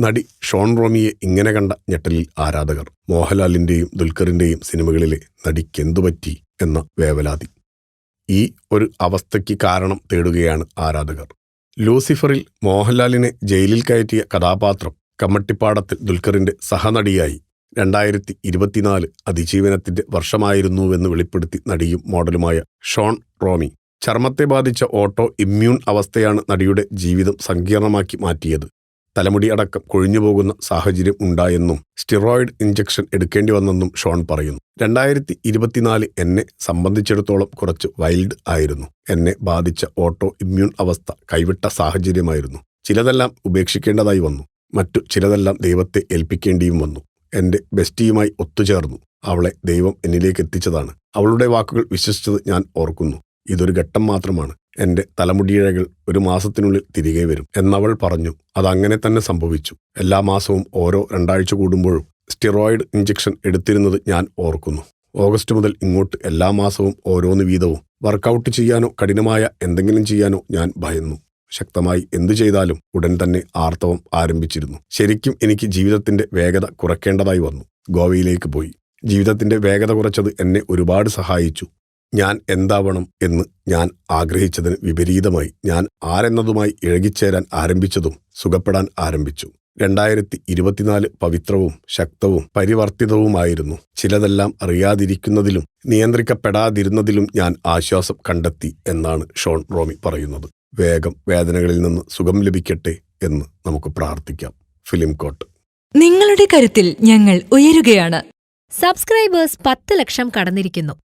നടി ഷോൺ റോമിയെ ഇങ്ങനെ കണ്ട ഞെട്ടലിൽ ആരാധകർ. മോഹൻലാലിന്റെയും ദുൽഖറിന്റെയും സിനിമകളിലെ നടിക്കെന്തുപറ്റി എന്ന വേവലാതി. ഈ ഒരു അവസ്ഥയ്ക്ക് കാരണം തേടുകയാണ് ആരാധകർ. ലൂസിഫറിൽ മോഹൻലാലിനെ ജയിലിൽ കയറ്റിയ കഥാപാത്രം കമ്മട്ടിപ്പാടത്തിൽ ദുൽഖറിന്റെ സഹനടിയായി. രണ്ടായിരത്തി ഇരുപത്തിനാല് അതിജീവനത്തിന്റെ വർഷമായിരുന്നുവെന്ന് വെളിപ്പെടുത്തി നടിയും മോഡലുമായ ഷോൺ റോമി ചർമ്മത്തെ ബാധിച്ച ഓട്ടോ ഇമ്മ്യൂൺ അവസ്ഥയാണ് നടിയുടെ ജീവിതം സങ്കീർണമാക്കി മാറ്റിയത്. തലമുടി അടക്കം കൊഴിഞ്ഞുപോകുന്ന സാഹചര്യം ഉണ്ടായെന്നും സ്റ്റിറോയിഡ് ഇഞ്ചക്ഷൻ എടുക്കേണ്ടി വന്നെന്നും ഷോൺ പറയുന്നു. രണ്ടായിരത്തി ഇരുപത്തിനാല് എന്നെ സംബന്ധിച്ചിടത്തോളം കുറച്ച് വൈൽഡ് ആയിരുന്നു. എന്നെ ബാധിച്ച ഓട്ടോ ഇമ്മ്യൂൺ അവസ്ഥ കൈവിട്ട സാഹചര്യമായിരുന്നു. ചിലതെല്ലാം ഉപേക്ഷിക്കേണ്ടതായി വന്നു. മറ്റു ചിലതെല്ലാം ദൈവത്തെ ഏൽപ്പിക്കേണ്ടിയും വന്നു. എന്റെ ബെസ്റ്റിയുമായി ഒത്തുചേർന്നു. അവളെ ദൈവം എന്നിലേക്ക് എത്തിച്ചതാണ്. അവളുടെ വാക്കുകൾ വിശ്വസിച്ചത് ഞാൻ ഓർക്കുന്നു. ഇതൊരു ഘട്ടം മാത്രമാണ്. എന്റെ തലമുടിയിഴകൾ ഒരു മാസത്തിനുള്ളിൽ തിരികെ വരും. എന്നവൾ പറഞ്ഞു അതങ്ങനെ തന്നെ സംഭവിച്ചു. എല്ലാ മാസവും ഓരോ രണ്ടാഴ്ച കൂടുമ്പോഴും സ്റ്റിറോയിഡ് ഇഞ്ചക്ഷൻ എടുത്തിരുന്നത് ഞാൻ ഓർക്കുന്നു. ഓഗസ്റ്റ് മുതൽ ഇങ്ങോട്ട് എല്ലാ മാസവും ഓരോന്ന് വീതവും വർക്കൗട്ട് ചെയ്യാനോ കഠിനമായ എന്തെങ്കിലും ചെയ്യാനോ ഞാൻ ഭയന്നു. ശക്തമായി എന്തു ചെയ്താലും ഉടൻ തന്നെ ആർത്തവം ആരംഭിച്ചിരുന്നു. ശരിക്കും എനിക്ക് ജീവിതത്തിന്റെ വേഗത കുറയ്ക്കേണ്ടതായി വന്നു. ഗോവയിലേക്ക് പോയി. ജീവിതത്തിന്റെ വേഗത കുറച്ചത് എന്നെ ഒരുപാട് സഹായിച്ചു. ഞാൻ എന്താവണം എന്ന് ഞാൻ ആഗ്രഹിച്ചതിന് വിപരീതമായി ഞാൻ ആരെന്നതുമായി ഇഴകിച്ചേരാൻ ആരംഭിച്ചതും സുഖപ്പെടാൻ ആരംഭിച്ചു. രണ്ടായിരത്തി ഇരുപത്തിനാല് പവിത്രവും ശക്തവും പരിവർത്തിതവുമായിരുന്നു. ചിലതെല്ലാം അറിയാതിരിക്കുന്നതിലും നിയന്ത്രിക്കപ്പെടാതിരുന്നതിലും ഞാൻ ആശ്വാസം കണ്ടെത്തി എന്നാണ് ഷോൺ റോമി പറയുന്നത്. വേഗം വേദനകളിൽ നിന്ന് സുഖം ലഭിക്കട്ടെ എന്ന് നമുക്ക് പ്രാർത്ഥിക്കാം. ഫിലിം കോട്ട്. നിങ്ങളുടെ കരുത്തിൽ ഞങ്ങൾ ഉയരുകയാണ്. സബ്സ്ക്രൈബേഴ്സ് പത്ത് ലക്ഷം കടന്നിരിക്കുന്നു.